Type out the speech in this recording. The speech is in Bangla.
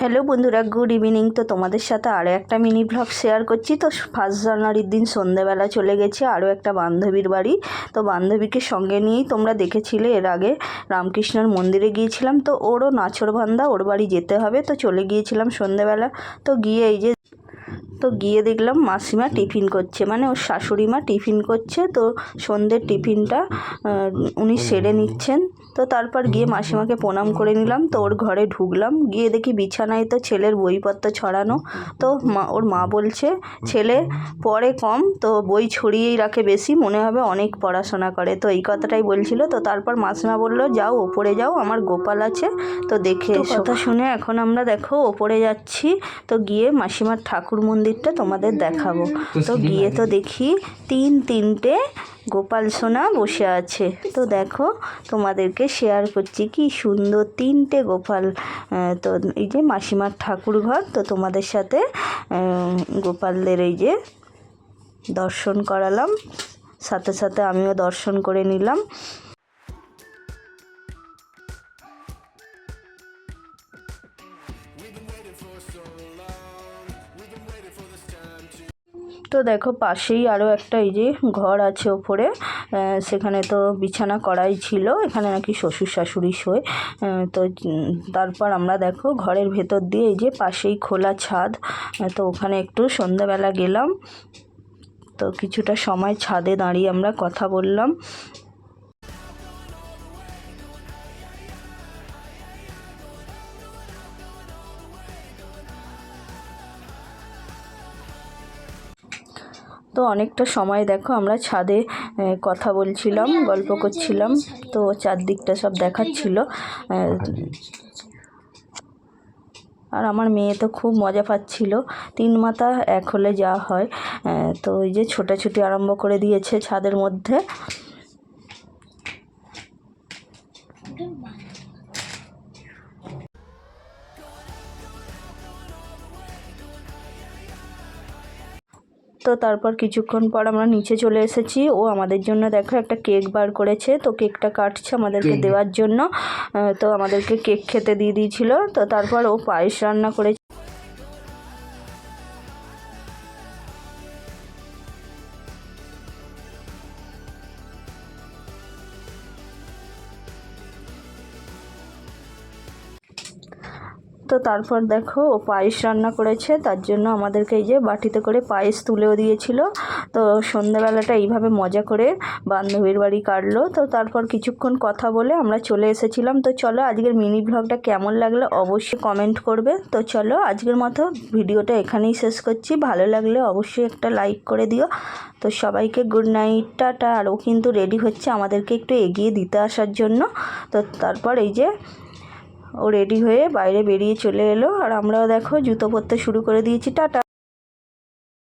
হ্যালো বন্ধুরা, গুড ইভিনিং। তো তোমাদের সাথে আরও একটা মিনি ব্লগ শেয়ার করছি। তো ফার্স্ট জানুয়ারির দিন সন্ধেবেলা চলে গেছি আরও একটা বান্ধবীর বাড়ি। তো বান্ধবীকে সঙ্গে নিয়েই তোমরা দেখেছিলে, এর আগে রামকৃষ্ণর মন্দিরে গিয়েছিলাম। তো ওরও নাছরবান্ধা ওর বাড়ি যেতে হবে। তো চলে গিয়েছিলাম সন্ধেবেলা। তো গিয়ে এই যে, তো গিয়ে দেখলাম মাসিমা টিফিন করছে। মানে ওর শাশুড়ি মা টিফিন করছে। তো সন্ধ্যের টিফিনটা উনি সেরে নিচ্ছেন। তো তারপর গিয়ে মাসিমাকে প্রণাম করে নিলাম। তো ওর ঘরে ঢুকলাম। গিয়ে দেখি বিছানায় তো ছেলের বইপত্র ছড়ানো। তো মা ওর মা বলছে ছেলে পড়ে কম। তো বই ছড়িয়েই রাখে বেশি। মনে হবে অনেক পড়াশোনা করে। তো এই কথাটাই বলছিল। তো তারপর মাসিমা বলল যাও ওপরে যাও। আমার গোপাল আছে। তো দেখে এসো। কথা শুনে এখন আমরা দেখো ওপরে যাচ্ছি। তো গিয়ে মাসিমার ঠাকুর মন্দিরটা তোমাদের দেখাবো। তো গিয়ে তো দেখি তিন তিনটে গোপাল সোনা বসে আছে। তো দেখো, তোমাদেরকে শেয়ার করছি কি সুন্দর তিনটে গোপাল তো এই যে মাসিমার ঠাকুর ঘর তো তোমাদের সাথে গোপালদের এই যে দর্শন করালাম। সাথে সাথে আমিও দর্শন করে নিলাম। তো দেখো পাশেই আরও একটা এই যে ঘর আছে ওপরে সেখানে তো বিছানা করাই ছিল, এখানে নাকি শ্বশুর শাশুড়ি শোয় তো তারপর আমরা দেখো ঘরের ভেতর দিয়ে এই যে পাশেই খোলা ছাদ তো ওখানে একটু সন্ধ্যাবেলা গেলাম, তো কিছুটা সময় ছাদে দাঁড়িয়ে আমরা কথা বললাম তো অনেকটা সময় দেখো আমরা ছাদে কথা বলছিলাম, গল্প করছিলাম, তো চারদিকটা সব দেখাচ্ছিল আর আমার মেয়ে তো খুব মজা পাচ্ছিল, তিন মাথা এক হলে যা হয় তো ওই যে ছোটাছুটি আরম্ভ করে দিয়েছে ছাদের মধ্যে। তো তারপর কিছুক্ষণ পর আমরা নিচে চলে এসেছি। ও আমাদের জন্য দেখো একটা কেক বার করেছে। তো কেকটা কাটছে আমাদেরকে দেওয়ার জন্য। তো আমাদেরকে কেক খেতে দিয়ে দিয়েছিল। তো তারপর ও পায়েস রান্না করে তো তারপর দেখো ও পায়েস রান্না করেছে, তার জন্য আমাদেরকে এই যে বাটিতে করে পায়েস তুলেও দিয়েছিল। তো সন্ধ্যাবেলাটা এইভাবে মজা করে বান্ধবীর বাড়ি কাটলো। তো তারপর কিছুক্ষণ কথা বলে আমরা চলে এসেছিলাম। তো চলো আজকের মিনি ব্লগটা কেমন লাগল অবশ্যই কমেন্ট করবে। তো চলো আজকের মতো ভিডিওটা এখানেই শেষ করছি। ভালো লাগলে অবশ্যই একটা লাইক করে দিও। তো সবাইকে গুড নাইট, টাটা। আর ও কিন্তু রেডি হচ্ছে আমাদেরকে একটু এগিয়ে দিতে আসার জন্য। তো তারপর এই যে ও রেডি হয়ে বাইরে বেরিয়ে চলে এলো। আর আমরাও দেখো জুতো পরতে শুরু করে দিয়েছি। টাটা।